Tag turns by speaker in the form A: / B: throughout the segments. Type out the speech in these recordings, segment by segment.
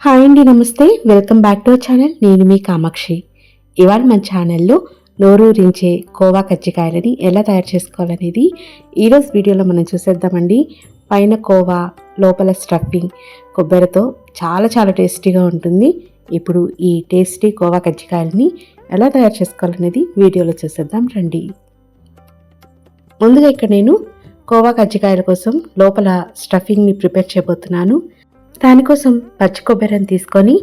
A: Hi అండి నమస్తే. Welcome back to our channel. నేను మీ కామాక్షి. ఇవాళ మన ఛానల్లో నోరూరించే కోవా కజ్జికాయలని ఎలా తయారు చేసుకోవాలనేది ఈరోజు వీడియోలో మనం చూసేద్దామండి. పైన కోవా లోపల స్టఫింగ్ కొబ్బరితో చాలా చాలా టేస్టీగా ఉంటుంది. ఇప్పుడు ఈ టేస్టీ కోవా కజ్జికాయలని ఎలా తయారు చేసుకోవాలనేది వీడియోలో చూసేద్దాం రండి. ముందుగా ఇక్కడ నేను కోవా కజ్జికాయల కోసం లోపల స్టఫింగ్ని ప్రిపేర్ చేయబోతున్నాను. దానికోసం పచ్చి కొబ్బరిని తీసుకొని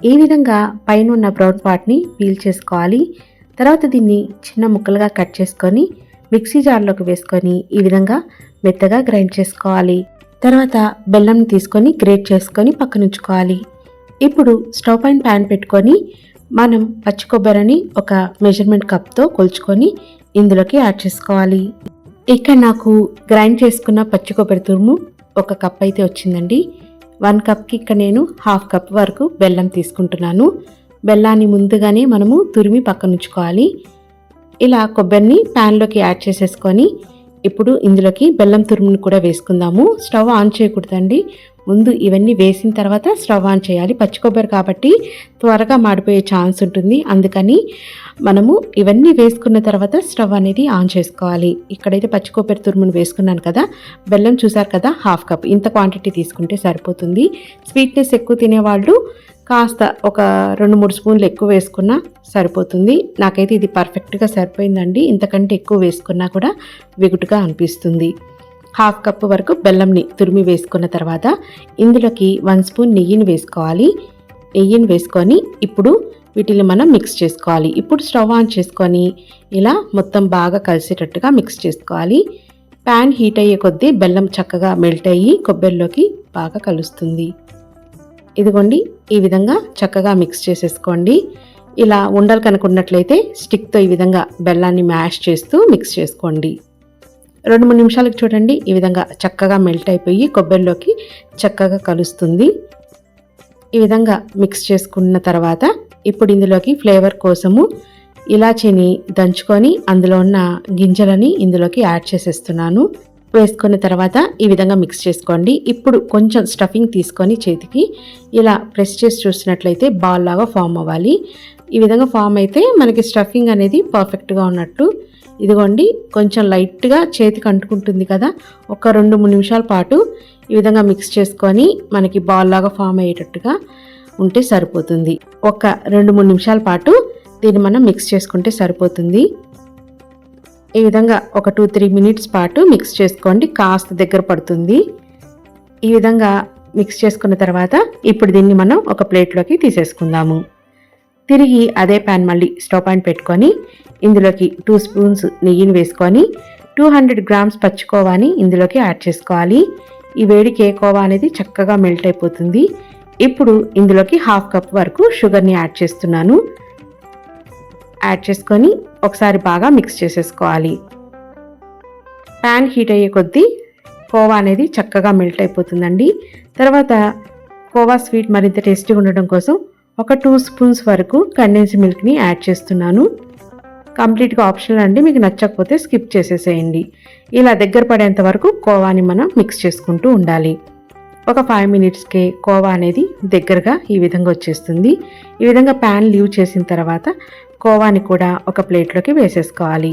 A: ఈ విధంగా పైన ఉన్న బ్రౌన్ పార్ట్ని పీల్ చేసుకోవాలి. తర్వాత దీన్ని చిన్న ముక్కలుగా కట్ చేసుకొని మిక్సీ జార్లోకి వేసుకొని ఈ విధంగా మెత్తగా గ్రైండ్ చేసుకోవాలి. తర్వాత బెల్లంని తీసుకొని గ్రేట్ చేసుకొని పక్కనుంచుకోవాలి. ఇప్పుడు స్టవ్ పైన ప్యాన్ పెట్టుకొని మనం పచ్చి కొబ్బరిని ఒక మెజర్మెంట్ కప్తో కొలుచుకొని ఇందులోకి యాడ్ చేసుకోవాలి. ఇక్కడ నాకు గ్రైండ్ చేసుకున్న పచ్చి కొబ్బరి తురుము ఒక కప్ అయితే వచ్చిందండి. వన్ కప్కి ఇక్కడ నేను హాఫ్ కప్ వరకు బెల్లం తీసుకుంటున్నాను. బెల్లాన్ని ముందుగానే మనము తురిమి పక్కన ఉంచుకోవాలి ఇలా కొబ్బరిని ప్యాన్లోకి యాడ్ చేసేసుకొని ఇప్పుడు ఇందులోకి బెల్లం తురుమును కూడా వేసుకుందాము. స్టవ్ ఆన్ చేయకూడదండి. ముందు ఇవన్నీ వేసిన తర్వాత స్టవ్ ఆన్ చేయాలి. పచ్చి కొబ్బరి కాబట్టి త్వరగా మాడిపోయే ఛాన్స్ ఉంటుంది. అందుకని మనము ఇవన్నీ వేసుకున్న తర్వాత స్టవ్ అనేది ఆన్ చేసుకోవాలి. ఇక్కడైతే పచ్చి కొబ్బరి తురుమును వేసుకున్నాను కదా. బెల్లం చూసారు కదా? Half cup. ఇంత క్వాంటిటీ తీసుకుంటే సరిపోతుంది. స్వీట్నెస్ ఎక్కువ తినేవాళ్ళు కాస్త ఒక రెండు మూడు స్పూన్లు ఎక్కువ వేసుకున్నా సరిపోతుంది. నాకైతే ఇది పర్ఫెక్ట్గా సరిపోయిందండి. ఇంతకంటే ఎక్కువ వేసుకున్నా కూడా వెగుటుగా అనిపిస్తుంది. హాఫ్ కప్ వరకు బెల్లంని తురిమి వేసుకున్న తర్వాత ఇందులోకి వన్ స్పూన్ నెయ్యిని వేసుకోవాలి. నెయ్యిని వేసుకొని ఇప్పుడు వీటిని మనం మిక్స్ చేసుకోవాలి. ఇప్పుడు స్టవ్ ఆన్ చేసుకొని ఇలా మొత్తం బాగా కలిసేటట్టుగా మిక్స్ చేసుకోవాలి. ప్యాన్ హీట్ అయ్యే కొద్దీ బెల్లం చక్కగా మెల్ట్ అయ్యి కొబ్బరిలోకి బాగా కలుస్తుంది. ఇదిగోండి ఈ విధంగా చక్కగా మిక్స్ చేసేసుకోండి. ఇలా ఉండలు కనుకున్నట్లయితే స్టిక్తో ఈ విధంగా బెల్లాన్ని మ్యాష్ చేస్తూ మిక్స్ చేసుకోండి. రెండు మూడు నిమిషాలకు చూడండి. ఈ విధంగా చక్కగా మెల్ట్ అయిపోయి కొబ్బరిలోకి చక్కగా కలుస్తుంది. ఈ విధంగా మిక్స్ చేసుకున్న తర్వాత ఇప్పుడు ఇందులోకి ఫ్లేవర్ కోసము ఇలాచీని దంచుకొని అందులో ఉన్న గింజలని ఇందులోకి యాడ్ చేసేస్తున్నాను. వేసుకున్న తర్వాత ఈ విధంగా మిక్స్ చేసుకోండి. ఇప్పుడు కొంచెం స్టఫింగ్ తీసుకొని చేతికి ఇలా ప్రెస్ చేసి చూసినట్లయితే బాల్ లాగా ఫామ్ అవ్వాలి. ఈ విధంగా ఫామ్ అయితే మనకి స్టఫింగ్ అనేది పర్ఫెక్ట్గా ఉన్నట్టు ఇదిగోండి కొంచెం లైట్గా చేతికి అంటుకుంటుంది కదా ఒక రెండు మూడు నిమిషాల పాటు ఈ విధంగా మిక్స్ చేసుకొని మనకి బాల్ లాగా ఫామ్ అయ్యేటట్టుగా ఉంటే సరిపోతుంది. ఒక రెండు మూడు నిమిషాల పాటు దీన్ని మనం మిక్స్ చేసుకుంటే సరిపోతుంది. ఈ విధంగా ఒక టూ త్రీ మినిట్స్ పాటు మిక్స్ చేసుకోండి కాస్త దగ్గర పడుతుంది. ఈ విధంగా మిక్స్ చేసుకున్న తర్వాత ఇప్పుడు దీన్ని మనం ఒక ప్లేట్లోకి తీసేసుకుందాము. తిరిగి అదే ప్యాన్ మళ్ళీ స్టవ్ పైన పెట్టుకొని ఇందులోకి టూ స్పూన్స్ నెయ్యిని వేసుకొని టూ హండ్రెడ్ గ్రామ్స్ పచ్చికోవాని ఇందులోకి యాడ్ చేసుకోవాలి. ఈ వేడికి ఏ కోవా అనేది చక్కగా మెల్ట్ అయిపోతుంది. ఇప్పుడు ఇందులోకి హాఫ్ కప్ వరకు షుగర్ని యాడ్ చేస్తున్నాను. యాడ్ చేసుకొని ఒకసారి బాగా మిక్స్ చేసేసుకోవాలి. ప్యాన్ హీట్ అయ్యే కొద్దీ కోవా అనేది చక్కగా మెల్ట్ అయిపోతుందండి. తర్వాత కోవా స్వీట్ మరింత టేస్టీగా ఉండడం కోసం ఒక టూ స్పూన్స్ వరకు కండెన్స్ మిల్క్ని యాడ్ చేస్తున్నాను. కంప్లీట్గా ఆప్షనల్ అండి మీకు నచ్చకపోతే స్కిప్ చేసేసేయండి. ఇలా దగ్గర పడేంత వరకు కోవాని మనం మిక్స్ చేసుకుంటూ ఉండాలి. ఒక ఫైవ్ మినిట్స్కే కోవా అనేది దగ్గరగా ఈ విధంగా వచ్చేస్తుంది. ఈ విధంగా ప్యాన్ లీవ్ చేసిన తర్వాత కోవాని కూడా ఒక ప్లేట్లోకి వేసేసుకోవాలి.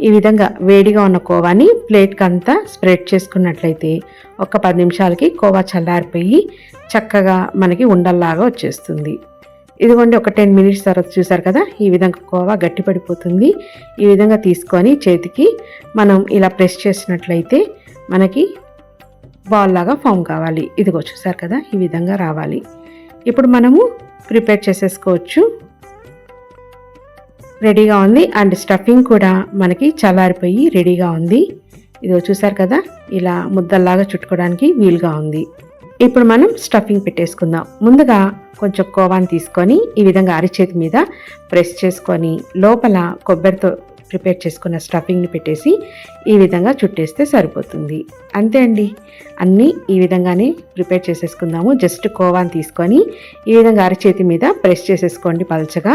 A: ఈ విధంగా వేడిగా ఉన్న కోవాని ప్లేట్కి అంతా స్ప్రెడ్ చేసుకున్నట్లయితే ఒక పది నిమిషాలకి కోవా చల్లారిపోయి చక్కగా మనకి ఉండల్లాగా వచ్చేస్తుంది. ఇదిగోండి ఒక టెన్ మినిట్స్ తర్వాత చూసారు కదా ఈ విధంగా కోవా గట్టిపడిపోతుంది. ఈ విధంగా తీసుకొని చేతికి మనం ఇలా ప్రెస్ చేసినట్లయితే మనకి బాల్ లాగా ఫామ్ కావాలి. ఇదిగో చూసారు కదా ఈ విధంగా రావాలి. ఇప్పుడు మనము ప్రిపేర్ చేసేసుకోవచ్చు. రెడీగా ఉంది. అండ్ స్టఫింగ్ కూడా మనకి చల్లారిపోయి రెడీగా ఉంది. ఇదిగో చూసారు కదా ఇలా ముద్దల్లాగా చుట్టుకోవడానికి వీలుగా ఉంది. ఇప్పుడు మనం స్టఫింగ్ పెట్టేసుకుందాం. ముందుగా కొంచెం కోవాని తీసుకొని ఈ విధంగా అరిచేతి మీద ప్రెస్ చేసుకొని లోపల కొబ్బరితో ప్రిపేర్ చేసుకున్న స్టఫింగ్ని పెట్టేసి ఈ విధంగా చుట్టేస్తే సరిపోతుంది. అంతే అండి. అన్నీ ఈ విధంగానే ప్రిపేర్ చేసేసుకుందాము. జస్ట్ కోవాని తీసుకొని ఈ విధంగా అరచేతి మీద ప్రెస్ చేసేసుకోండి పలచగా.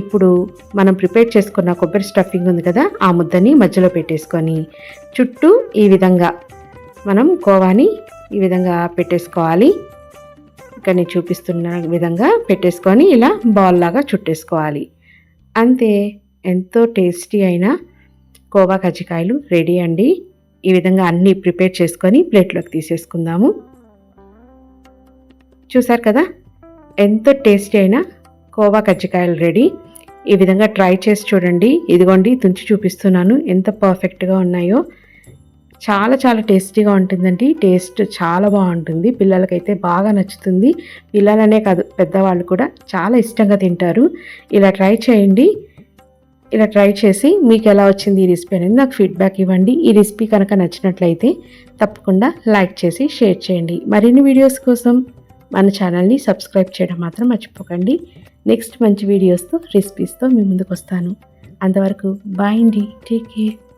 A: ఇప్పుడు మనం ప్రిపేర్ చేసుకున్న కొబ్బరి స్టఫింగ్ ఉంది కదా ఆ ముద్దని మధ్యలో పెట్టేసుకొని చుట్టూ ఈ విధంగా మనం కోవాని ఈ విధంగా పెట్టేసుకోవాలి. ఇక్కడ నేను చూపిస్తున్న విధంగా పెట్టేసుకొని ఇలా బాల్ లాగా చుట్టేసుకోవాలి. అంతే ఎంతో టేస్టీ అయిన కోవా కజ్జికాయలు రెడీ అండి. ఈ విధంగా అన్నీ ప్రిపేర్ చేసుకొని ప్లేట్లోకి తీసేసుకుందాము. చూసారు కదా ఎంతో టేస్టీ అయిన కోవా కజ్జికాయలు రెడీ ఈ విధంగా ట్రై చేసి చూడండి. ఇదిగోండి తుంచి చూపిస్తున్నాను. ఎంత పర్ఫెక్ట్గా ఉన్నాయో. చాలా చాలా టేస్టీగా ఉంటుందండి. టేస్ట్ చాలా బాగుంటుంది. పిల్లలకైతే బాగా నచ్చుతుంది. పిల్లలనే కాదు పెద్దవాళ్ళు కూడా చాలా ఇష్టంగా తింటారు. ఇలా ట్రై చేయండి. ఇలా ట్రై చేసి మీకు ఎలా వచ్చింది ఈ రెసిపీ అనేది నాకు ఫీడ్బ్యాక్ ఇవ్వండి. ఈ రెసిపీ కనుక నచ్చినట్లయితే తప్పకుండా లైక్ చేసి షేర్ చేయండి. మరిన్ని వీడియోస్ కోసం మన ఛానల్ని సబ్స్క్రైబ్ చేయడం మాత్రం మర్చిపోకండి. నెక్స్ట్ మంచి వీడియోస్తో రెసిపీస్తో మీ ముందుకు వస్తాను. అంతవరకు బాయ్ అండి. Take care.